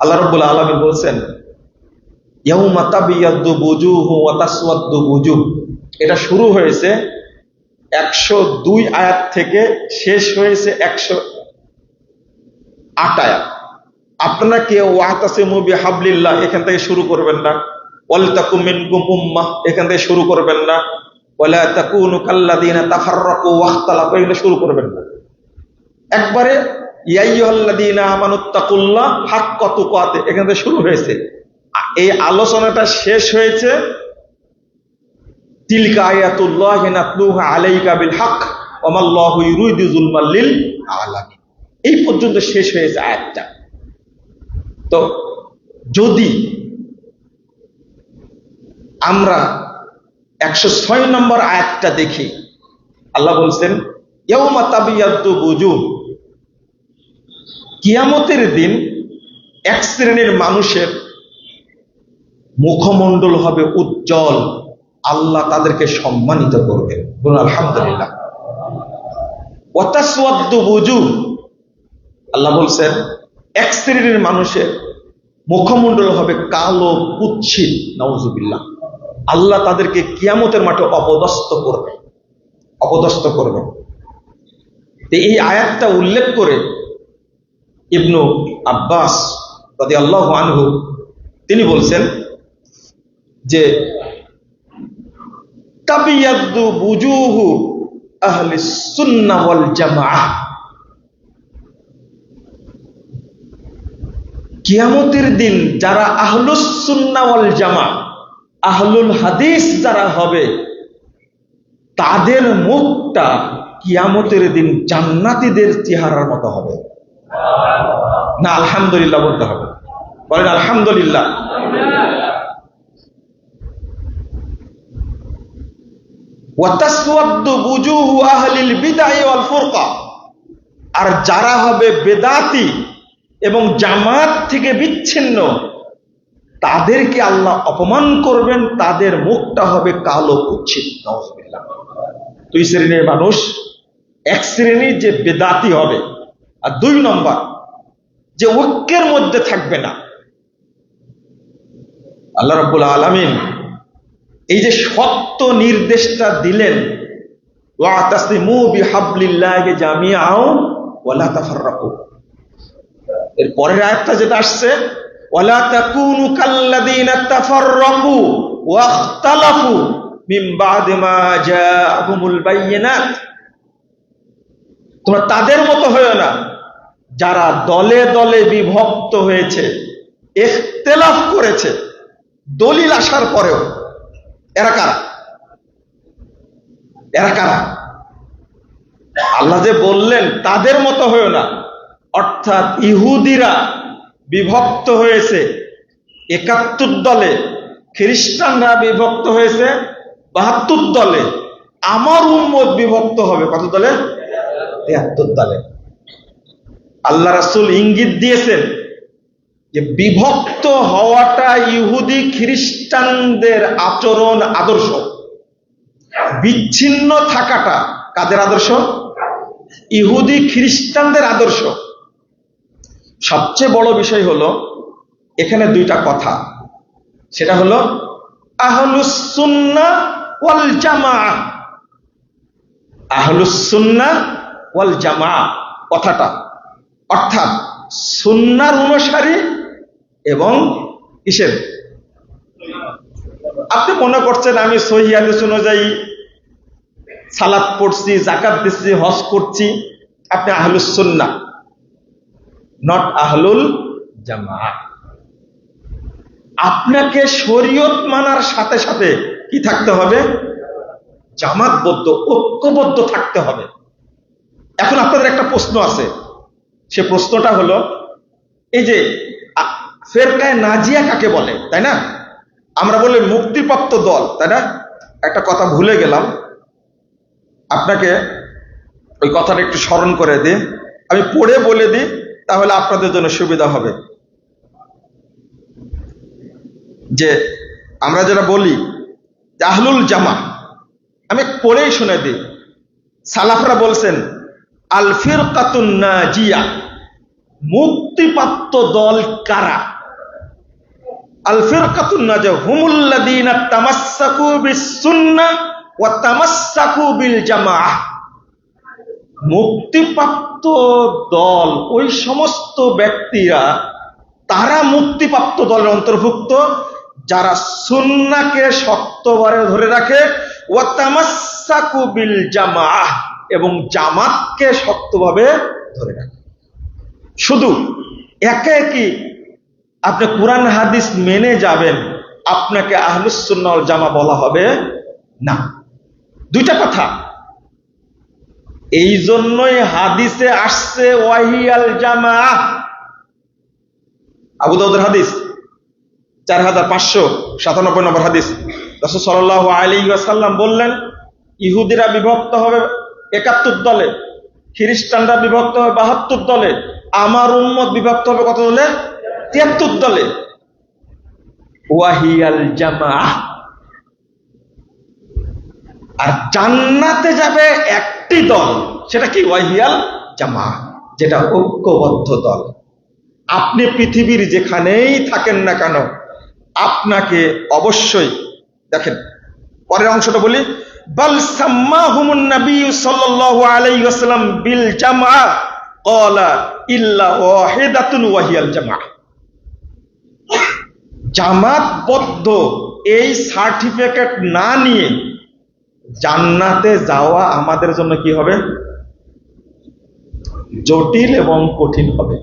আল্লাহ রব্বুল আলমী বলছেন এটা শুরু হয়েছে একশো দুই আয়াত থেকে শেষ হয়েছে একশো আট আয়াত। আপনারা কেউ ওয়াতাসিমু বিহাবলিল্লাহ, এখান থেকে শুরু করবেন না। ওয়াল তাকুম মিনকুম উম্মাহ, এখান থেকে শুরু করবেন না। ওয়ালা তাকুনু কাল্লাযিনা তাফাররাকু ওয়াখতালাফু, এগুলো শুরু করবেন না। একবারে এখান শুরু হয়েছে। এই আলোচনাটা শেষ হয়েছে। এই পর্যন্ত শেষ হয়েছে আয়াতটা। তো যদি আমরা একশো ছয় নম্বর আয়াতটা দেখি, আল্লাহ বলছেন, ইয়াউমা তাবিয়াদ্দু বুজু কিয়ামতের দিন এক শ্রেণির মানুষের মুখমণ্ডল হবে উজ্জ্বল। আল্লাহ তাদেরকে সম্মানিত করবেন বলুন, আলহামদুলিল্লাহ। আল্লাহ বলছেন, এক শ্রেণির মানুষের মুখমণ্ডল হবে কালো কুচ্ছিত নওজুবিল্লাহ আল্লাহ তাদেরকে কিয়ামতের মাঠে অপদস্থ করবে। অপদস্থ করবে। এই আয়াতটা উল্লেখ করে ইবনু আব্বাস রাদি আল্লাহ আনহু, তিনি বলছেন যে কিয়ামতের দিন যারা আহলুস সুন্নাহ জামা আহলুল হাদিস যারা হবে, তাদের মুখটা কিয়ামতের দিন জান্নাতীদের চেহারার মতো হবে। না, আলহামদুলিল্লাহ বলতে হবে। বলেন, আলহামদুলিল্লাহ। আর যারা হবে বেদাতি এবং জামাত থেকে বিচ্ছিন্ন, তাদেরকে আল্লাহ অপমান করবেন, তাদের মুখটা হবে কালো কুচ্ছিত। দুই শ্রেণির মানুষ, এক শ্রেণির যে বেদাতি হবে আর দুই নম্বর, যে ঐক্যের মধ্যে থাকবে না। আল্লাহ রাব্বুল আলামিন এই যে সত্য নির্দেশটা দিলেন এর পরের আয়াতটা যেটা আসছে ওয়ালা তাকুনু কাল্লাযিনা তাফাররাকু ওয়াখতালাফু মিন বাদি মা তোমরা তাদের মতো হয়েও না। যারা দলে দলে বিভক্ত হয়েছে ইখতিলাফ করেছে, দলিল আসার পরেও, এরা কারা? এরা কারা? আল্লাহ যে বললেন, তাদের মতো হয়েও না। অর্থাৎ ইহুদিরা বিভক্ত হয়েছে, একাত্তর দলে, খ্রিস্টানরা বিভক্ত হয়েছে, বাহাত্তর দলে। আমার উম্মত বিভক্ত হবে কত দলে? তিয়াত্তর দলে। আল্লাহ রাসুল ইঙ্গিত দিয়েছেন যে বিভক্ত হওয়াটা ইহুদি খ্রিস্টানদের আচরণ আদর্শ। বিচ্ছিন্ন থাকাটা কাদের আদর্শ? ইহুদি খ্রিস্টানদের আদর্শ। সবচেয়ে বড় বিষয় হলো, এখানে দুইটা কথা। সেটা হলো আহলুসুন্না ওয়াল জামা আহলুসুন্না ওয়াল জামা কথাটা। অর্থাৎ সুন্নার অনুসারী এবং কিসের আপনি মনে করছেন আমি সহি অনুযায়ী সালাদ পড়ছি জাকাত দিচ্ছি, হজ করছি, আপনি আহলুস সুন্না নট আহলুল জামা আপনাকে শরীয়ত মানার সাথে সাথে কি থাকতে হবে? জামাতবদ্ধ, ঐক্যবদ্ধ থাকতে হবে। এখন আপনাদের একটা প্রশ্ন আছে সে প্রশ্নটা হলো, এই যে ফেরকায় নাজিয়া কাকে বলে, তাই না? আমরা বলি মুক্তিপ্রাপ্ত দল, তাই না? একটা কথা ভুলে গেলাম। আপনাকে ওই কথাটা একটু স্মরণ করে দিই। আমি পড়ে বলে দিই, তাহলে আপনাদের জন্য সুবিধা হবে। যে, আমরা যেটা বলি আহলুল জামা, আমি পড়েই শুনে দিই। সালাফরা বলছেন আল ফিরকাতুন নাজিয়া। মুক্তিপ্রাপ্ত দল কারা? আল ফিরকাতুন নাজা হুমুল্লাযীনা তামাসসাকু বিস-সুন্নাহ ওয়া তামাসসাকু বিল জামাআহ মুক্তিপ্রাপ্ত দল, ওই সমস্ত ব্যক্তিরা, তারা মুক্তিপ্রাপ্ত দলের অন্তর্ভুক্ত, যারা সুন্নাকে শক্তভাবে ধরে রাখে ও তামাসসাকু বিল জামাআহ এবং জামাতকে শক্তভাবে ধরে রাখে। শুধু একে একই আপনি কোরআন হাদিস মেনে যাবেন, আপনাকে আহলুসুন্নাল জামা বলা হবে? না। দুইটা কথা। এই জন্যই হাদিসে আসছে, ওয়াহিয়াল জামা আবু দাউদের হাদিস চার হাজার পাঁচশো সাতানব্বই নম্বর হাদিস। সাল্লাহ আলী বললেন, ইহুদিরা বিভক্ত হবে একাত্তর দলে, খ্রিস্টানরা বিভক্ত হবে বাহাত্তর দলে, আমার উম্মত বিভক্ত হবে কত দলে? তিয়াত্তর দলে। ওয়াহিয়াল জামা আর জান্নাতে যাবে একটি দল, সেটা কি? ওয়াহিয়াল জামা যেটা ঐক্যবদ্ধ দল। আপনি পৃথিবীর যেখানেই থাকেন না কেন, আপনাকে অবশ্যই, দেখেন, পরের অংশটা বলি বাল সাম্মাহুমুন নবী সাল্লাল্লাহু আলাইহি ওয়াসাল্লাম বিল জামা ক্বালা ইল্লা ওয়াহিদাতুন ওয়াহিয়াল জামা জামাতবদ্ধ এই সার্টিফিকেট না নিয়ে জান্নাতে যাওয়া আমাদের জন্য কি হবে? জটিল এবং কঠিন হবে।